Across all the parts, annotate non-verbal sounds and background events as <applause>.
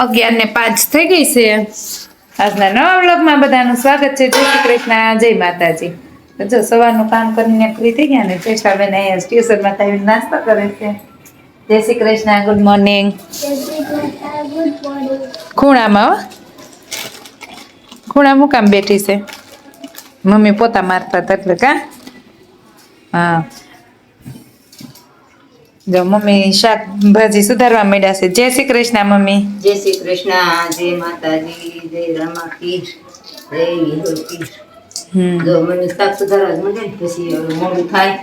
અગિયાર ને પાંચ થઈ ગઈ છે. આજના નવા બ્લોગમાં બધાનું સ્વાગત છે. જય શ્રી કૃષ્ણ જય માતાજી. જો સવારનું કામ કરીને ફ્રી થઈ ગયા ને ચેષ્ટાબેન અહીંયા ટ્યુશનમાં આવીને નાસ્તો કરે છે. જય શ્રી કૃષ્ણ ગુડ મોર્નિંગ. ખૂણામાં ખૂણા મુકામ બેઠી છે? મમ્મી પોતા મારતા એટલે કા? હા. જો મમ્મી શાકભાજી સુધારવા માંડ્યા છે. જય શ્રી કૃષ્ણ મમ્મી. જય શ્રી કૃષ્ણ જય માતાજી જય રમાપીર જય વિહોપીર હમ. જો મને શાક સુધારવા જ મળે પછી મોડું થાય.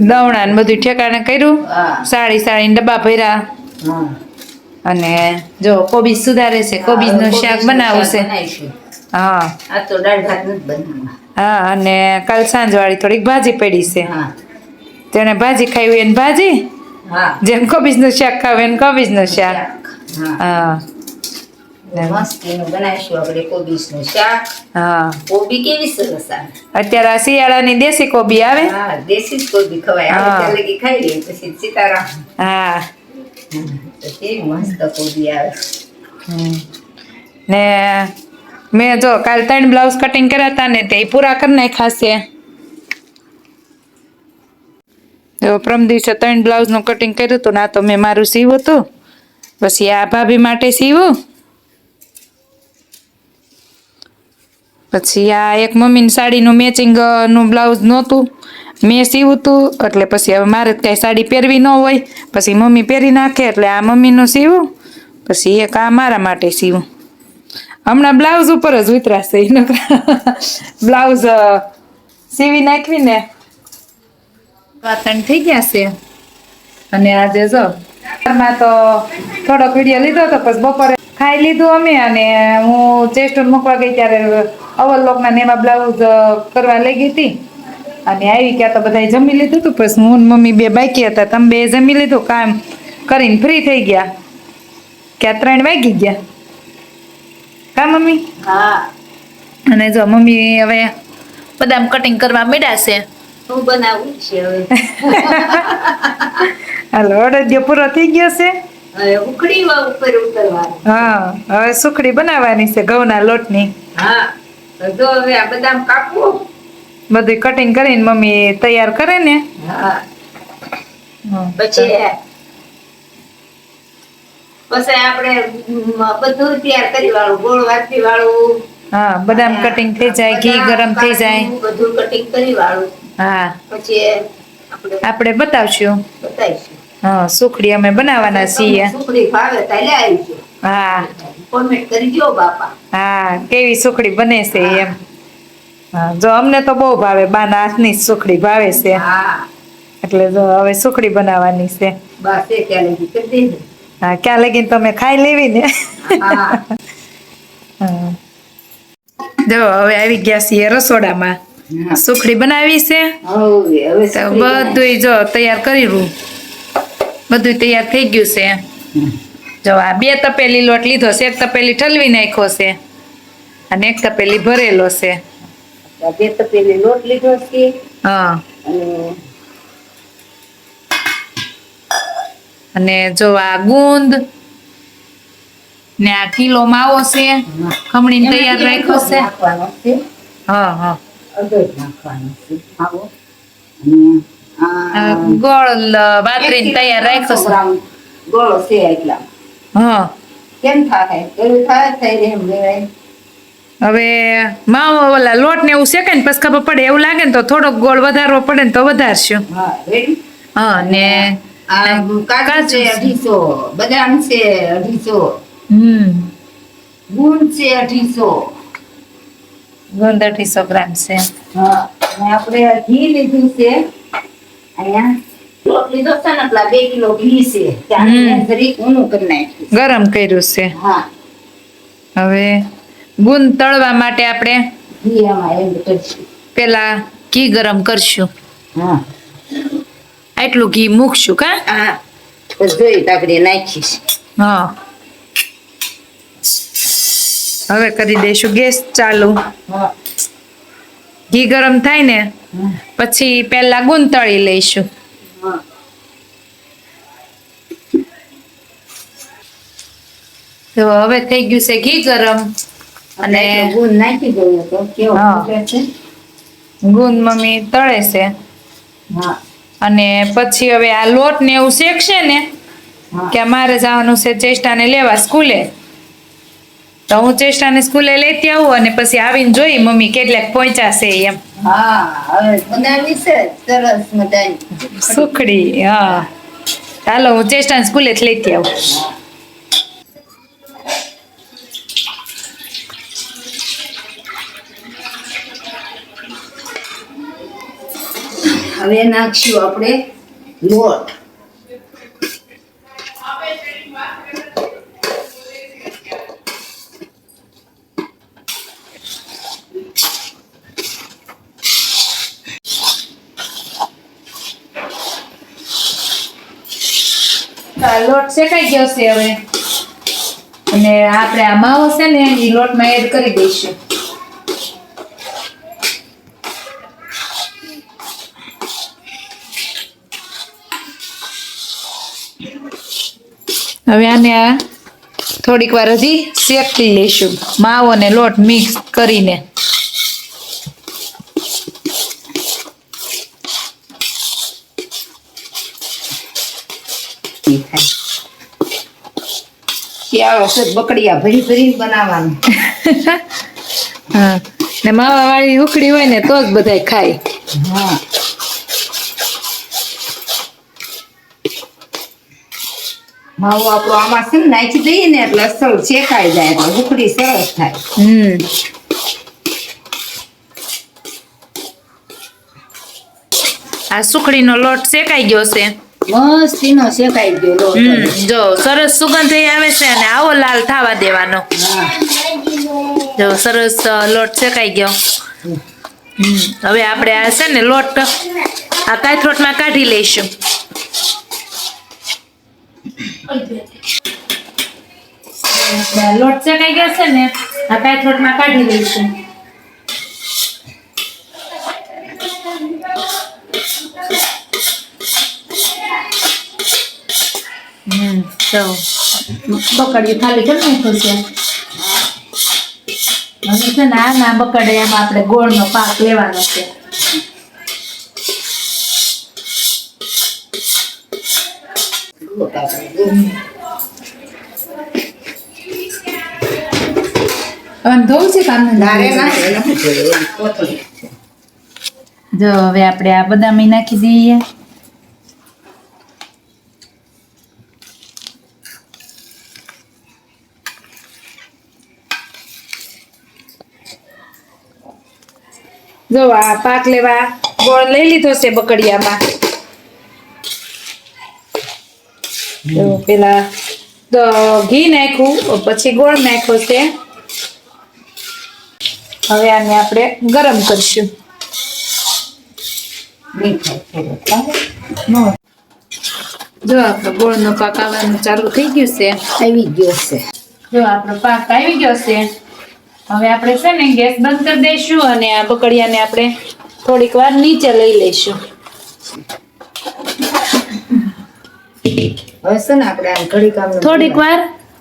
દવણા બધું. ઠેકાણે કર્યું? સાડી સાડી ડબ્બા ભર્યા. હા. અને જો કોબીજ સુધારે છે કોબીજનું શાક બનાવવું છે બનાવીશું. હા. આ તો દાળ ભાત નથી બનાવવા હા અને કાલ સાંજ વાળી થોડીક ભાજી પડી છે. હા. તેને ભાજી ખાવી હોય એને ભાજી? હા. જેમ કોબીજનું શાક ખાવે એને કોબીજનું શાક. હા. અત્યારે આ શિયાળાની દેશી કોબી આવે? હા દેશી કોબી ખવાય. ખાઈ પછી સીતારામ. હા. મસ્ત કોબી આવે. ને મેં જો કાલ ત્રણ બ્લાઉઝ કટિંગ કર્યા હતા ને તે પૂરા કરી નાખ્યા છે. જો પ્રમ દિવસે ત્રણ બ્લાઉઝનું કટિંગ કર્યું હતું ના તો મેં મારું સીવું હતું. પછી આ ભાભી માટે સીવું. પછી આ એક મમ્મીની સાડીનું મેચિંગનું બ્લાઉઝ નહોતું. મેં સીવું હતું એટલે પછી હવે મારે તો કાંઈ સાડી પહેરવી ન હોય. પછી મમ્મી પહેરી નાખે, એટલે આ મમ્મીનું સીવું. પછી એક આ મારા માટે સીવું. હમણાં બ્લાઉઝ ઉપર જ ઉતરાશે એનો બ્લાઉઝ સીવી નાખવી ને વાતણ થઈ ગયા છે. અને આજે જો, ઘરમાં તો થોડોક વીડિયો લીધો તો પછી બપોરે ખાઈ લીધું અમે અને હું ચેસ્ટોન મૂકવા ગઈ ત્યારે અવલ લોકના ને એમાં બ્લાઉઝ કરવા લઈ ગઈ હતી. અને આવી ગયા તો બધાય જમી લીધું હતું, પછી હું મમ્મી બે બાકી હતા. તમે બે જમી લીધું, કામ કરીને ફ્રી થઈ ગયા. ક્યાં ત્રણ વાગી ગયા? કા મમ્મી? હા. અને જો મમ્મી હવે બદામ કટિંગ કરવા માંડ્યા છે. શું બનાવવું છે હવે. <laughs> હાલો અડદિયો પૂરો થઈ ગયો છે? ઉકળી ઉપર ઉતરવાનું. હા હવે સુખડી બનાવવાની છે ઘઉંના લોટની. હા જો હવે આ બદામ કાપવું. બધું કટિંગ કરીને મમ્મી તૈયાર કરે ને? હા. પછી પછી આપણે બધું તૈયાર કરી વાળું ગોળ વાટી વાળું. હા બદામ કટિંગ થઈ જાય ઘી ગરમ થઈ જાય. બધું કટિંગ કરી વાળું. હા. પછી આપણે આપણે બતાવશું. બતાવીશું. હા સુખડી અમે બનાવવાના છીએ. સુખડી ભાવે તાલે આવીશું હા. કોમેન્ટ કરી દો બાપા. હા કેવી સુખડી બને છે એમ. જો અમને તો બહુ ભાવે બાના હાથની સુખડી ભાવે છે. હા. એટલે જો હવે સુખડી બનાવવાની છે. બસ એ કરી દેજો. હા ક્યાં લગીને તમે ખાઈ લેવી ને. જો હવે આવી ગયા છીએ રસોડામાં. સુખડી બનાવી છે. તો બધું જો તૈયાર કર્યું બધું તૈયાર થઈ ગયું છે. જો આ બે તપેલી લોટ લીધો છે એક તપેલી ઠલવી નાખ્યો છે અને એક તપેલી ભરેલો છે. બે તપેલી લોટ લીધો છે. હા. અને જો આ ગુંદ ને આ કિલો માવો છે ખમણી તૈયાર રાખ્યો છે. હા હા. ગોળ બાતરી તૈયાર રાખ્યો છે. ગોળ છે એટલા. હા. કેમ થાય? એવું થાય થઈ એમ લેવાય. હવે માવો ઓલા લોટ ને એવું શેકાય ને પછી ખબર પડે એવું લાગે ને તો થોડોક ગોળ વધારવો પડે ને તો વધારશું. હા ને કાજુ છે અઢીસો બદામ છે અઢીસો હમ. છે અઢીસો. ગુંદ અઢીસો ગ્રામ છે. આપણે ઘી લીધું છે. અહીંયા લીધો છે ને એટલે બે કિલો ઘી છે. જરીક ઊનું કરી નાખ્યું. ગરમ કર્યું છે. હા. હવે ગુંદ તળવા માટે આપણે ઘી આમાં એડ કરશું. પેલા ઘી ગરમ કરશું. હા. આટલું ઘી મૂકશું કા? હા. જોઈ નાખીશ. હા. હવે કરી દઈશું ગેસ ચાલુ. ઘી ગરમ થાય ને પછી પેલા ગુંદ તળી લઈશું તો હવે થઈ ગયું છે ઘી ગરમ. અને ગુણ નાખી દઈએ તો કેવો છે? ગુંદ મમ્મી તળે છે. હા. અને પછી હવે આ લોટ ને એવું શેકશે ને કે મારે જવાનું છે ચેષ્ટાને લેવા સ્કૂલે. તો હું ચેષ્ટાને સ્કૂલે લેતી આવું અને પછી આવીને જોઈ મમ્મી કેટલાક પહોંચાશે એમ. હા સુખડી હા. ચાલો હું ચેષ્ટાને સ્કૂલે જ લેતી આવું. હવે નાખશું આપણે લોટ. લોટ શેકાઈ ગયો છે હવે. અને આપણે આ માવો છે ને એ લોટમાં એડ કરી દઈશું. હવે આને આ થોડીક વાર હજી શેકી લઈશું. માવો ને લોટ મિક્સ કરીને. બકડિયા ભરી ભરી બનાવવાનું. <laughs> હા. ને માવા વાળી ઉકડી હોય ને તો જ બધાય ખાય. હા. માવો આપણો આમાં છે ને નાખી દઈએ ને એટલે અસલ શેકાઈ જાય એટલે ઉકળી સરસ થાય. હમ. આ સુખડીનો લોટ શેકાઈ ગયો છે. મસ્તીનો શેકાઈ ગયો લોટ જો સરસ સુગંધ થઈ આવે છે અને આવો લાલ થવા દેવાનો. જો સરસ લોટ શેકાઈ ગયો. હવે આપણે આ છે ને લોટ આ કાથરોટમાં કાઢી લઈશું. લોટ શેકાઈ ગયો છે ને, આ કાથરોટમાં કાઢી લઈશું. હમ, તો બકડીયું ખાલી કરી નાખ્યું હવે છે ને આ ના બકડે એમાં આપણે ગોળનો પાક લેવાનો છે. ધોવું છે. જો હવે આપણે આ બદામી નાખી દઈએ. જો આ પાક લેવા ગોળ લઈ લીધો છે બકડિયામાં. તો પેલા તો ઘી નાખ્યું પછી ગોળ નાખ્યો છે. હવે આને આપણે ગરમ કરશું. જો આપણો ગોળનો પાક આવવાનું ચાલુ થઈ ગયું છે. આવી ગયો છે. જો આપણો પાક આવી ગયો છે. હવે આપણે છે ને ગેસ બંધ કરી દઈશું અને આ બકડિયાને આપણે થોડીક વાર નીચે લઈ લઈશું. હવે છે ને આપણે આમ ઘડી કામનું થોડીક વાર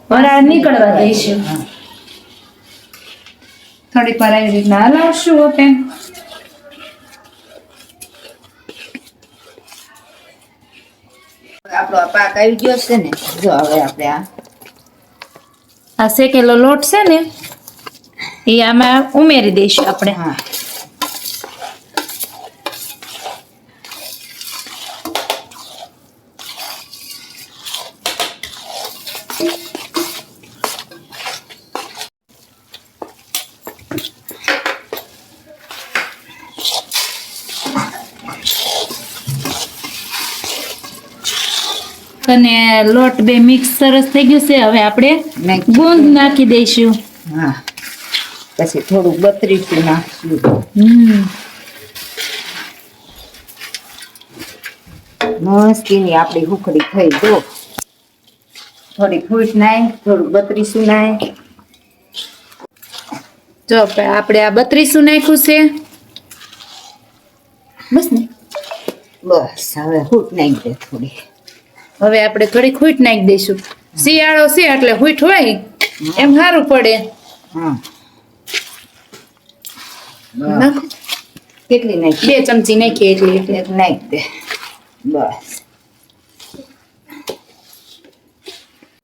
વરાળ નીકળવા દઈશું. થોડીક વાર આવી રીતના હલાવશું ઓપેન. આપણો આ પાક આવી ગયો છે ને જો હવે આપણે આ આ શેકેલો લોટ છે ને એ આમાં ઉમેરી દઈશું આપણે. હા. અને લોટ બે મિક્સ સરસ થઈ ગયું છે. હવે આપણે. ગુંદ નાખી દઈશું. હા. પછી થોડું બત્રીસું નાખશું. મસ્તીની આપણી હુકડી થઈ જો. થોડી ફૂટ નાય થોડું બત્રીસું નાય. જો આપણે આપણે આ બત્રીસું નાખ્યું છે. બસ ને. બસ હવે ફૂટ નાખી દે થોડી. હવે આપણે થોડી હુઈટ નાખી દઈશું. શિયાળો છે એટલે ખૂટ હોય એમ સારું પડે. કેટલી નાખી? બે ચમચી નાખીએ એટલી એટલે નાખી નાખ દે. બસ.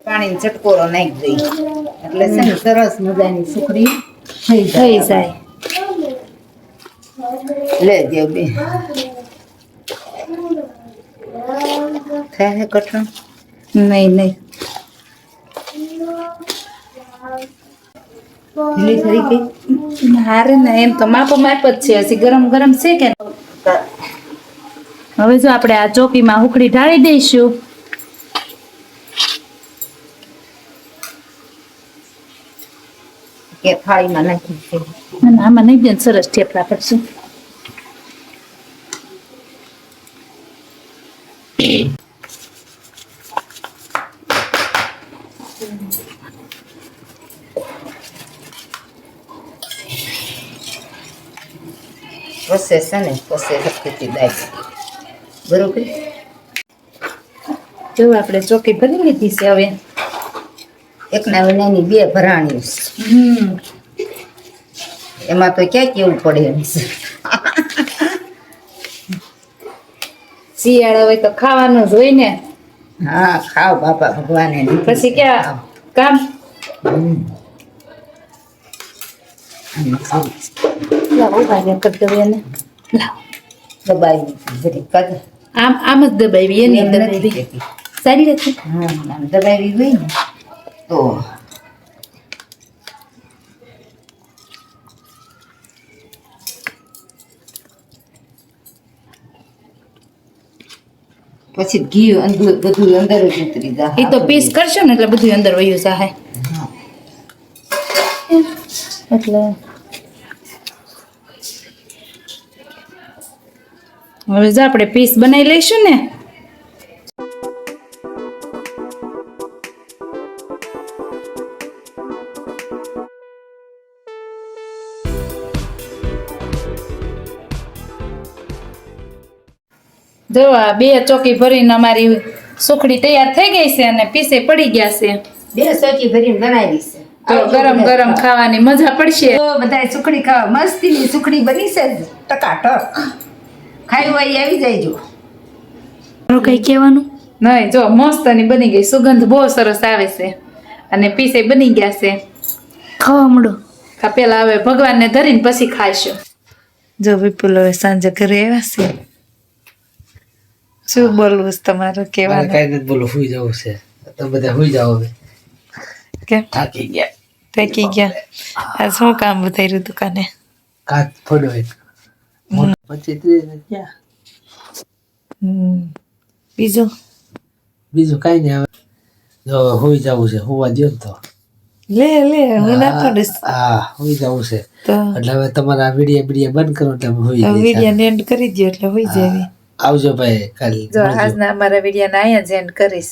પાણી ચટકોરો નાખી દઈ. એટલે છે ને સરસ મજાની સુખડી થઈ જાય. લે દે બે. થાય કઠણ? નહીં નહીં. ઢીલી થઈ ગઈ? હારે ને એમ તો માપો માપ જ છે. હજી ગરમ ગરમ છે કે હવે જો આપણે આ ચોકીમાં હુકડી ઢાળી દઈશું. કે થાળીમાં નાખી આમાં નહીં દે સરસ ઠેપલા પડશે ને પ્રોસેસ હકીથી દાય બરોબર જો આપણે ચોકી ભરી લીધી છે હવે એકના વિનાની બે ભરાણી છે. એમાં તો ક્યાં કેવું પડે એમ છે? શિયાળો હોય તો ખાવાનું જ હોય ને. હા ખાવ બાપા ભગવાને. પછી ક્યાં? કામ. પછી ઘી અંદર બધું અંદર ઉતરી જાય એ તો પીસ કરશો ને એટલે બધું અંદર વયું જાય. એટલે હવે જો આપણે પીસ બનાવી લઈશું ને. જો આ બે ચોકી ભરીને અમારી સુખડી તૈયાર થઈ ગઈ છે અને પીસે પડી ગયા છે. બે ચોકી ભરીને બનાવી છે. તો ગરમ ગરમ ખાવાની મજા પડશે. તો બધાય સુખડી ખાવા મસ્તીની સુખડી બની છે ટકા ટકાટક. ખાઈ હોય આવી જાયજો. મારું કઈ કહેવાનું? નહીં જો મસ્તની બની ગઈ. સુગંધ બહુ સરસ આવે છે. અને પીસે બની ગયા છે. ખાવા મળો. પેલા હવે ભગવાનને ધરીને પછી ખાઈશું. જો વિપુલ હવે સાંજે ઘરે આવ્યા છે. શું બોલવું તમારું મારે કઈ નથી બોલો હુઈ જવું છે. તમે બધા હુઈ જાઓ હવે. કેમ? થાકી ગયા. થાકી ગયા આ શું કામ બતાવ્યું દુકાને કાચ ફોડો એક પછી ને હમ. બીજું બીજું કઈ નહીં હવે જો હુઈ જવું છે હોવા દો ને તો લે લે હું ના પાડીશ હા હુઈ જવું છે એટલે હવે તમારા વીડિયો વીડિયો બંધ કરો એટલે હુઈ જઈએ વીડિયો એન્ડ કરી દો એટલે હોઈ જાય આવજો ભાઈ કાલે જો આજના અમારા વિડીયોને અહીંયા જ એન્ડ કરીશ